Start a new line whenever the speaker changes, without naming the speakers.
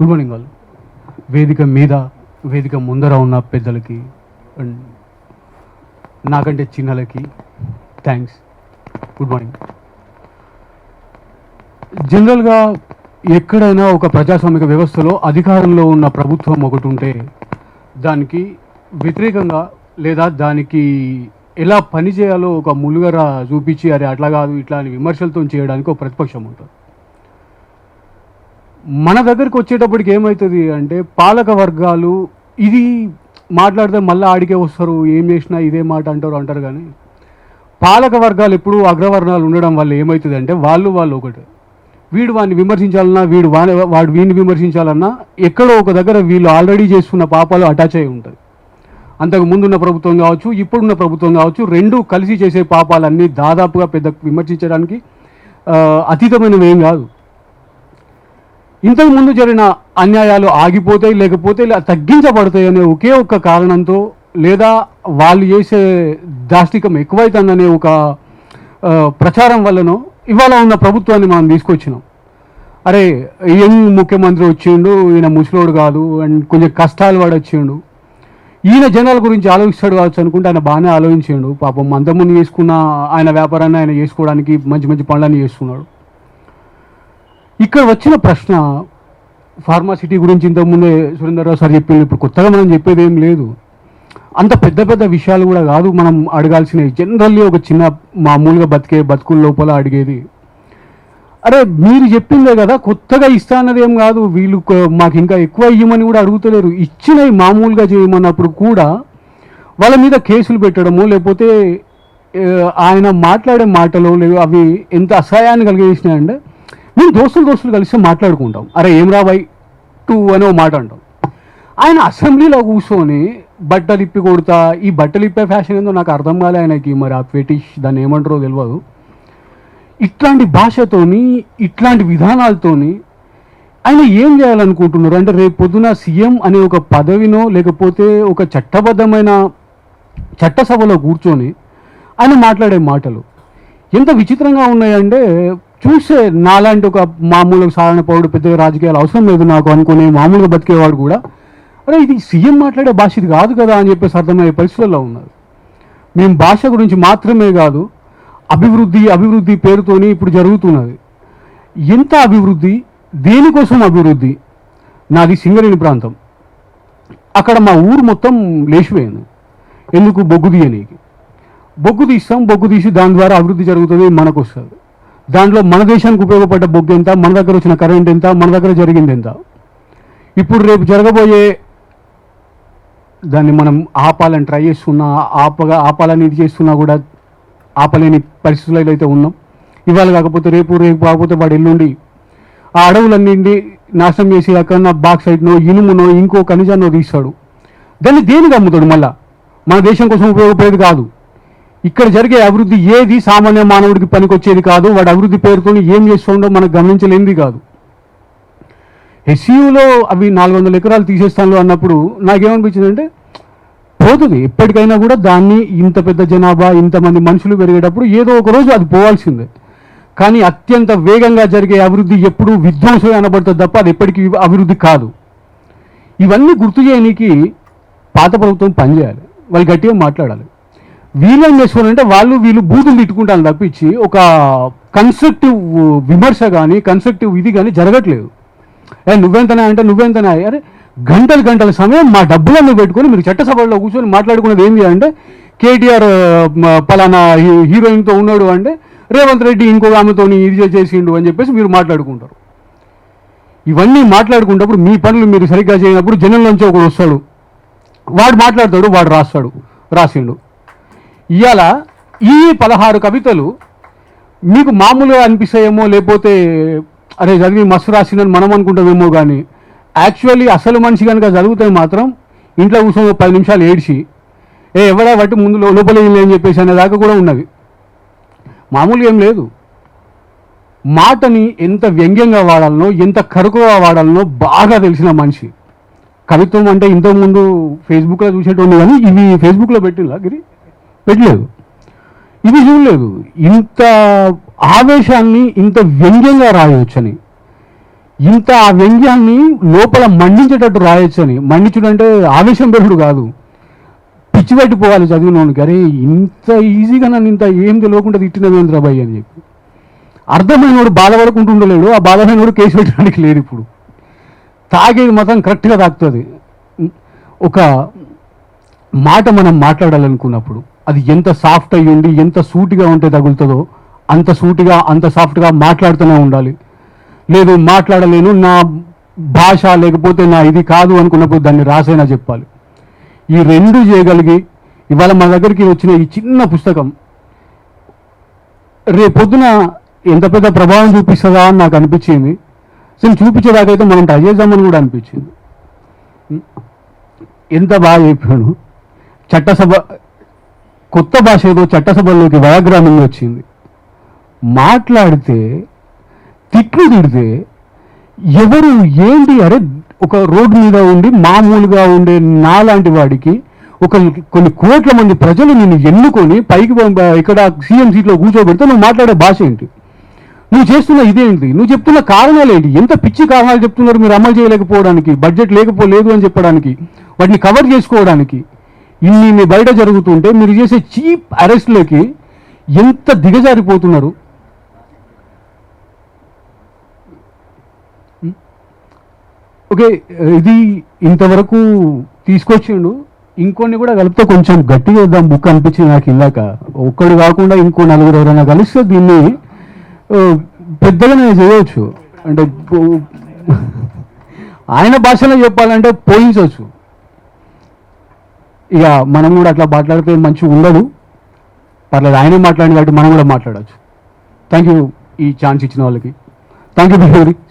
Good morning వాళ్ళు వేదిక మీద వేదిక ముందర ఉన్న పెద్దలకి అండ్ నాకంటే చిన్నలకి థ్యాంక్స్ గుడ్ మార్నింగ్ జనరల్గా ఎక్కడైనా ఒక ప్రజాస్వామిక వ్యవస్థలో అధికారంలో ఉన్న ప్రభుత్వం ఒకటి ఉంటే దానికి వ్యతిరేకంగా లేదా దానికి ఎలా పని చేయాలో ఒక ములుగర చూపించి అరే అట్లా కాదు ఇట్లా అని విమర్శలతో చేయడానికి ఒక ప్రతిపక్షం ఉంటుంది. మన దగ్గరికి వచ్చేటప్పటికి ఏమవుతుంది అంటే పాలక వర్గాలు ఇది మాట్లాడితే మళ్ళీ ఆడికే వస్తారు ఏం చేసినా ఇదే మాట అంటారు అంటారు కానీ పాలక వర్గాలు ఎప్పుడు అగ్రవర్ణాలు ఉండడం వల్ల ఏమవుతుంది అంటే వాళ్ళు వాళ్ళు ఒకటి. వీడు వాడిని విమర్శించాలన్నా వీడు వాడి వాడు వీడిని విమర్శించాలన్నా ఎక్కడో ఒక దగ్గర వీళ్ళు ఆల్రెడీ చేసుకున్న పాపాలు అటాచ్ అయి ఉంటుంది అంతకు ముందున్న ప్రభుత్వం కావచ్చు ఇప్పుడున్న ప్రభుత్వం కావచ్చు రెండు కలిసి చేసే పాపాలన్నీ దాదాపుగా పెద్ద విమర్శించడానికి అతీతమైనవి ఏం కాదు. ఇంతకు ముందు జరిగిన అన్యాయాలు ఆగిపోతాయి లేకపోతే ఇలా తగ్గించబడతాయి అనే ఒకే ఒక్క కారణంతో లేదా వాళ్ళు చేసే దాష్టికం ఎక్కువైతుందనే ఒక ప్రచారం వల్లనో ఇవాళ ఉన్న ప్రభుత్వాన్ని మనం తీసుకొచ్చినాం. అరే ఏం ముఖ్యమంత్రి వచ్చిండు ఈయన ముసలోడు కాదు అండ్ కొంచెం కష్టాలు వాడు వచ్చిండు. ఈయన జనాల గురించి ఆలోచిస్తాడు కావచ్చు అనుకుంటే ఆయన బాగానే ఆలోచించాడు. పాపం అంతకుముందు చేసుకున్న ఆయన వ్యాపారాన్ని ఆయన చేసుకోవడానికి మంచి మంచి పనులన్నీ చేస్తున్నాడు ఇక్కడ వచ్చిన ప్రశ్న ఫార్మాసిటీ గురించి ఇంతకుముందే సురేందర్రావు సార్ చెప్పారు ఇప్పుడు కొత్తగా మనం చెప్పేది ఏం లేదు. అంత పెద్ద పెద్ద విషయాలు కూడా కాదు మనం అడగాల్సినవి. జనరల్లీ ఒక చిన్న మామూలుగా బతికే బతుకుల లోపల అడిగేది. అరే మీరు చెప్పిందే కదా కొత్తగా ఇస్తా అన్నది ఏం కాదు వీళ్ళు మాకు ఇంకా ఎక్కువ ఇవ్వమని కూడా అడుగుతలేరు. ఇచ్చినవి మామూలుగా చేయమన్నప్పుడు కూడా వాళ్ళ మీద కేసులు పెట్టడము లేకపోతే ఆయన మాట్లాడే మాటలు లేవు అవి ఎంత అసహాయాన్ని కలిగేసినాయంటే మేము దోస్తులు దోస్తులు కలిసి మాట్లాడుకుంటాం. అరే ఏం రా టూ అనే ఒక మాట అంటాం. ఆయన అసెంబ్లీలో కూర్చొని బట్టలు ఇప్పి కొడతా. ఈ బట్టలు ఇప్పే ఫ్యాషన్ ఏందో నాకు అర్థం కాలే ఆయనకి. మరి ఆ ఫెటిష్ దాన్ని ఏమంటారో తెలియదు ఇట్లాంటి భాషతోని ఇట్లాంటి విధానాలతోని ఆయన ఏం చేయాలనుకుంటున్నారు? అంటే రేపు పొద్దున సీఎం అనే ఒక పదవినో లేకపోతే ఒక చట్టబద్ధమైన చట్టసభలో కూర్చొని ఆయన మాట్లాడే మాటలు ఎంత విచిత్రంగా ఉన్నాయంటే చూస్తే నాలాంటి ఒక మామూలుగా సాధారణ పౌరుడు పెద్దగా రాజకీయాలు అవసరం లేదు నాకు అనుకునే మామూలుగా బతికేవాడు కూడా. అరే ఇది సీఎం మాట్లాడే భాష ఇది కాదు కదా అని చెప్పేసి అర్థమయ్యే పరిస్థితుల్లో ఉన్నారు. మేము భాష గురించి మాత్రమే కాదు అభివృద్ధి అభివృద్ధి పేరుతోని ఇప్పుడు జరుగుతున్నది. ఎంత అభివృద్ధి? దేనికోసం అభివృద్ధి? నాది సింగరేణి ప్రాంతం. అక్కడ మా ఊరు మొత్తం లేచిపోయింది. ఎందుకు? బొగ్గు తీయనీకి. బొగ్గు తీస్తాం బొగ్గు తీసి దాని ద్వారా అభివృద్ధి జరుగుతుంది మనకు వస్తుంది దాంట్లో మన దేశానికి ఉపయోగపడ్డ బొగ్గు ఎంత మన దగ్గర వచ్చిన కరెంట్ ఎంత మన దగ్గర జరిగింది ఎంత. ఇప్పుడు రేపు జరగబోయే దాన్ని మనం ఆపాలని ట్రై చేస్తున్నా ఆపగా ఆపాలని ఇది చేస్తున్నా కూడా ఆపలేని పరిస్థితుల్లో అయితే ఉన్నాం. ఇవాళ కాకపోతే రేపు రేపు కాకపోతే వాడు ఎల్లుండి ఆ అడవులన్నింటి నాశనం చేసి అక్కడ బాక్సైట్నో ఇనుమునో ఇంకో ఖనిజాన్నో తీస్తాడు. దాన్ని దేనికి అమ్ముతాడు మళ్ళా? మన దేశం కోసం ఉపయోగపడేది కాదు. ఇక్కడ జరిగే అభివృద్ధి ఏది? సామాన్య మానవుడికి పనికొచ్చేది కాదు. వాడు అభివృద్ధి పేరుతో ఏం చేస్తుండో మనకు గమనించలేనిది కాదు. ఎస్సీయూలో అవి నాలుగు వందల ఎకరాలు తీసేస్తాను అన్నప్పుడు నాకేమనిపించిందంటే పోతుంది. ఎప్పటికైనా కూడా దాన్ని ఇంత పెద్ద జనాభా ఇంతమంది మనుషులు పెరిగేటప్పుడు ఏదో ఒక రోజు అది పోవాల్సిందే. కానీ అత్యంత వేగంగా జరిగే అభివృద్ధి ఎప్పుడు విధ్వంసం అనబడుతుంది తప్ప అది ఎప్పటికీ అభివృద్ధి కాదు. ఇవన్నీ గుర్తు చేయడానికి పాత ప్రభుత్వం పనిచేయాలి. వాళ్ళు గట్టిగా మాట్లాడాలి. వీళ్ళు ఏం చేసుకోవాలంటే వాళ్ళు వీళ్ళు బూతులు తిట్టుకుంటాను తప్పించి ఒక కన్స్ట్రక్టివ్ విమర్శ కానీ కన్స్ట్రక్టివ్ ఇది కానీ జరగట్లేదు. ఏ నువ్వెంతనా అంటే నువ్వెంతనా? అరే గంటలు గంటల సమయం మా డబ్బులను పెట్టుకొని మీరు చట్టసభలో కూర్చొని మాట్లాడుకున్నది ఏంటి అంటే కేటీఆర్ పలానా హీ- హీరోయిన్తో ఉన్నాడు అంటే రేవంత్ రెడ్డి ఇంకో ఆమెతో ఇది చేసిండు అని చెప్పేసి మీరు మాట్లాడుకుంటారు. ఇవన్నీ మాట్లాడుకున్నప్పుడు మీ పనులు మీరు సరిగ్గా చేయనప్పుడు జనంలోంచి ఒకడు వస్తాడు. వాడు మాట్లాడతాడు వాడు రాస్తాడు రాసిండు. ఇవాళ ఈ పదహారు కవితలు మీకు మామూలుగా అనిపిస్తాయేమో లేకపోతే అరే చదివి మస్తు రాసిందని మనం అనుకుంటామేమో కానీ యాక్చువల్లీ అసలు మనిషి కనుక చదివితే మాత్రం ఇంట్లో కూర్చొని ఒక పది నిమిషాలు ఏడ్చి ఏ ఎవడా బట్టి ముందు లోపల అని చెప్పేసి అనే దాకా కూడా ఉన్నది. మామూలుగా ఏం లేదు. మాటని ఎంత వ్యంగ్యంగా వాడాలనో ఎంత కరుకుగా వాడాలనో బాగా తెలిసిన మనిషి. కవిత్వం అంటే ఇంతకుముందు ఫేస్బుక్లో చూసేటోళ్ళు కానీ ఇవి ఫేస్బుక్లో పెట్టిలా గిరి? పెట్టలేదు. ఇది చూడలేదు. ఇంత ఆవేశాన్ని ఇంత వ్యంగ్యంగా రాయవచ్చని ఇంత ఆ వ్యంగ్యాన్ని లోపల మండించేటట్టు రాయొచ్చని. అని అంటే ఆవేశం పెరుగుడు కాదు. పిచ్చి పట్టిపోవాలి చదివినోనికి. అరే ఇంత ఈజీగా నన్ను ఇంత ఏం తెలియకుండా తిట్టినవేంద్ర భయ్ అని చెప్పి. అర్థమైనోడు బాధపడుకుంటుండలేడు ఆ బాధమైనోడు కేసు పెట్టడానికి లేడు ఇప్పుడు. తాగేది మాత్రం కరెక్ట్గా తాకుతుంది. ఒక మాట మనం మాట్లాడాలనుకున్నప్పుడు అది ఎంత సాఫ్ట్ అయ్యి ఉండి ఎంత సూటిగా ఉంటే తగులుతుందో అంత సూటిగా అంత సాఫ్ట్గా మాట్లాడుతూనే ఉండాలి. లేదు మాట్లాడలేను నా భాష లేకపోతే నా ఇది కాదు అనుకున్నప్పుడు దాన్ని రాసైనా చెప్పాలి. ఈ రెండు చేయగలిగి ఇవాళ మా దగ్గరికి వచ్చిన ఈ చిన్న పుస్తకం రేపొద్దున ఎంత పెద్ద ప్రభావం చూపిస్తుందా అని నాకు అనిపించింది. అసలు చూపించేదాకైతే మనం ట్రై చేద్దామని కూడా అనిపించింది. ఎంత బాగా చెప్పాడు చట్టసభ కొత్త భాష ఏదో చట్టసభల్లోకి వ్యాగ్రామంగా వచ్చింది. మాట్లాడితే తిట్లు తిడితే ఎవరు ఏంటి అరే ఒక రోడ్డు మీద ఉండి మామూలుగా ఉండే నాలాంటి వాడికి ఒక కొన్ని కోట్ల మంది ప్రజలు నిన్ను ఎన్నుకొని పైకి ఇక్కడ సీఎం సీట్లో కూర్చోబెడితే నువ్వు మాట్లాడే భాష ఏంటి? నువ్వు చేస్తున్న ఇదేంటి? నువ్వు చెప్తున్న కారణాలు ఏంటి? ఎంత పిచ్చి కారణాలు చెప్తున్నారు మీరు అమలు చేయలేకపోవడానికి బడ్జెట్ లేకపోలేదు అని చెప్పడానికి వాటిని కవర్ చేసుకోవడానికి? ఇన్ని మీ బయట జరుగుతుంటే మీరు చేసే చీప్ అరెస్ట్లకి ఎంత దిగజారిపోతున్నారు? ఓకే ఇది ఇంతవరకు తీసుకొచ్చిండు. ఇంకొన్ని కూడా కలిపితే కొంచెం గట్టిగా వద్దాం బుక్ అనిపించింది నాకు ఇందాక. ఒక్కడు కాకుండా ఇంకో నలుగురు ఎవరైనా కలిస్తే దీన్ని పెద్దగా నేను చేయవచ్చు. అంటే పో- ఆయన భాషలో చెప్పాలంటే పోయించవచ్చు. ఇక మనం కూడా అట్లా మాట్లాడితే మంచిగా ఉండదు. పర్లేదు ఆయనే మాట్లాడింది కాబట్టి మనం కూడా మాట్లాడవచ్చు థ్యాంక్ యూ ఈ ఛాన్స్ ఇచ్చిన వాళ్ళకి. Thank you బిహేవరీ